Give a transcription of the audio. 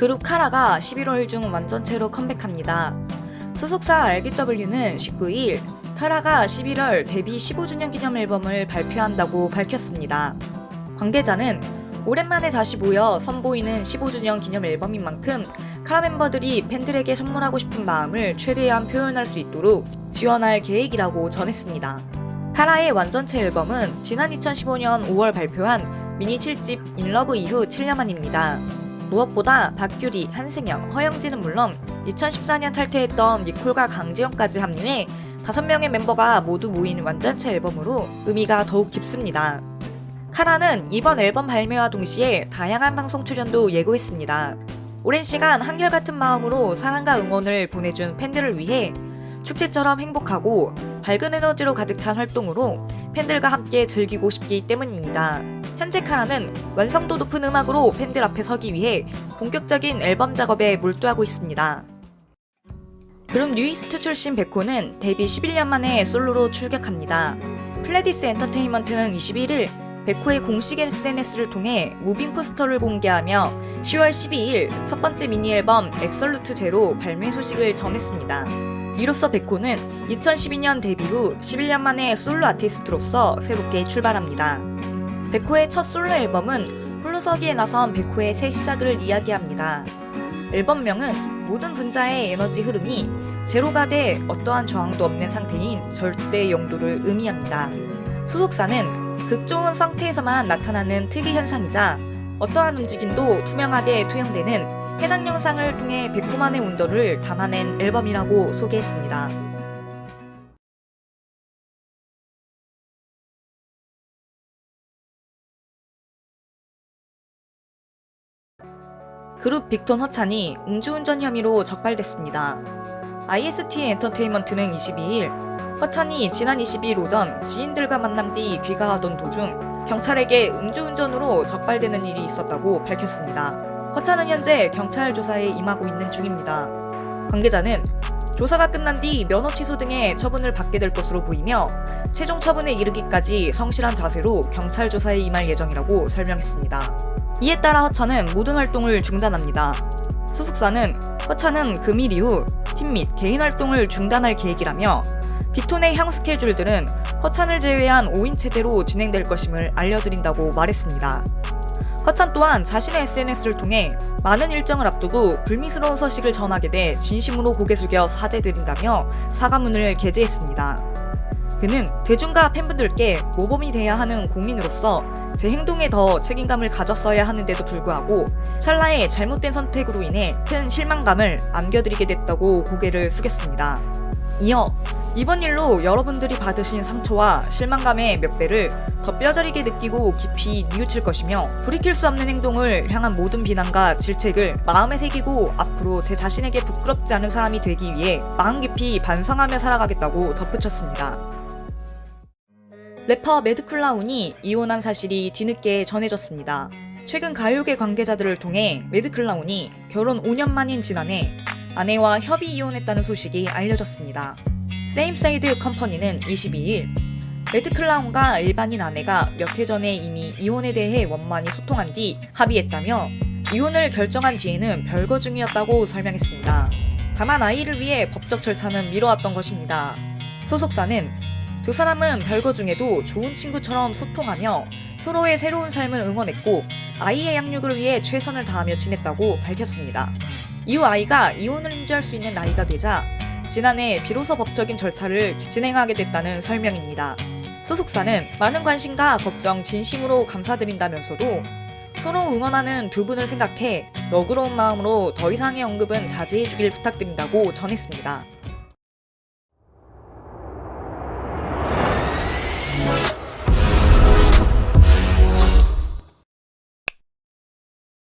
그룹 카라가 11월 중 완전체로 컴백합니다. 소속사 RBW는 19일 카라가 11월 데뷔 15주년 기념 앨범을 발표한다고 밝혔습니다. 관계자는 오랜만에 다시 모여 선보이는 15주년 기념 앨범인 만큼 카라 멤버들이 팬들에게 선물하고 싶은 마음을 최대한 표현할 수 있도록 지원할 계획이라고 전했습니다. 카라의 완전체 앨범은 지난 2015년 5월 발표한 미니 7집 인러브 이후 7년 만입니다. 무엇보다 박규리, 한승영, 허영진은 물론 2014년 탈퇴했던 니콜과 강지영까지 합류해 5명의 멤버가 모두 모인 완전체 앨범으로 의미가 더욱 깊습니다. 카라는 이번 앨범 발매와 동시에 다양한 방송 출연도 예고했습니다. 오랜 시간 한결같은 마음으로 사랑과 응원을 보내준 팬들을 위해 축제처럼 행복하고 밝은 에너지로 가득 찬 활동으로 팬들과 함께 즐기고 싶기 때문입니다. 현재 카라는 완성도 높은 음악으로 팬들 앞에 서기 위해 본격적인 앨범 작업에 몰두하고 있습니다. 그룹 뉴이스트 출신 베코는 데뷔 11년 만에 솔로로 출격합니다. 플레디스 엔터테인먼트는 21일 베코의 공식 SNS를 통해 무빙 포스터를 공개하며 10월 12일 첫 번째 미니 앨범 앱솔루트 제로 발매 소식을 전했습니다. 이로써 베코는 2012년 데뷔 후 11년 만에 솔로 아티스트로서 새롭게 출발합니다. 베코의 첫 솔로 앨범은 홀로서기에 나선 베코의 새 시작을 이야기합니다. 앨범명은 모든 분자의 에너지 흐름이 제로가 돼 어떠한 저항도 없는 상태인 절대 영도를 의미합니다. 소속사는 극좋은 상태에서만 나타나는 특이 현상이자 어떠한 움직임도 투명하게 투영되는 해당 영상을 통해 베코만의 온도를 담아낸 앨범이라고 소개했습니다. 그룹 빅톤 허찬이 음주운전 혐의로 적발됐습니다. IST 엔터테인먼트는 22일 허찬이 지난 22일 오전 지인들과 만남 뒤 귀가하던 도중 경찰에게 음주운전으로 적발되는 일이 있었다고 밝혔습니다. 허찬은 현재 경찰 조사에 임하고 있는 중입니다. 관계자는 조사가 끝난 뒤 면허 취소 등의 처분을 받게 될 것으로 보이며 최종 처분에 이르기까지 성실한 자세로 경찰 조사에 임할 예정이라고 설명했습니다. 이에 따라 허찬은 모든 활동을 중단합니다. 소속사는 허찬은 금일 이후 팀 및 개인 활동을 중단할 계획이라며 빅톤의 향후 스케줄들은 허찬을 제외한 5인 체제로 진행될 것임을 알려드린다고 말했습니다. 허찬 또한 자신의 SNS를 통해 많은 일정을 앞두고 불미스러운 소식을 전하게 돼 진심으로 고개 숙여 사죄드린다며 사과문을 게재했습니다. 그는 대중과 팬분들께 모범이 돼야 하는 공인으로서 제 행동에 더 책임감을 가졌어야 하는데도 불구하고 찰나의 잘못된 선택으로 인해 큰 실망감을 안겨드리게 됐다고 고개를 숙였습니다. 이어 이번 일로 여러분들이 받으신 상처와 실망감의 몇 배를 더 뼈저리게 느끼고 깊이 뉘우칠 것이며 돌이킬 수 없는 행동을 향한 모든 비난과 질책을 마음에 새기고 앞으로 제 자신에게 부끄럽지 않은 사람이 되기 위해 마음 깊이 반성하며 살아가겠다고 덧붙였습니다. 래퍼 매드클라운이 이혼한 사실이 뒤늦게 전해졌습니다. 최근 가요계 관계자들을 통해 매드클라운이 결혼 5년 만인 지난해 아내와 협의 이혼했다는 소식이 알려졌습니다. 세임사이드 컴퍼니는 22일 매드클라운과 일반인 아내가 몇 해 전에 이미 이혼에 대해 원만히 소통한 뒤 합의했다며 이혼을 결정한 뒤에는 별거 중이었다고 설명했습니다. 다만 아이를 위해 법적 절차는 미뤄왔던 것입니다. 소속사는 두 사람은 별거 중에도 좋은 친구처럼 소통하며 서로의 새로운 삶을 응원했고 아이의 양육을 위해 최선을 다하며 지냈다고 밝혔습니다. 이후 아이가 이혼을 인지할 수 있는 나이가 되자 지난해 비로소 법적인 절차를 진행하게 됐다는 설명입니다. 소속사는 많은 관심과 걱정 진심으로 감사드린다면서도 서로 응원하는 두 분을 생각해 너그러운 마음으로 더 이상의 언급은 자제해 주길 부탁드린다고 전했습니다.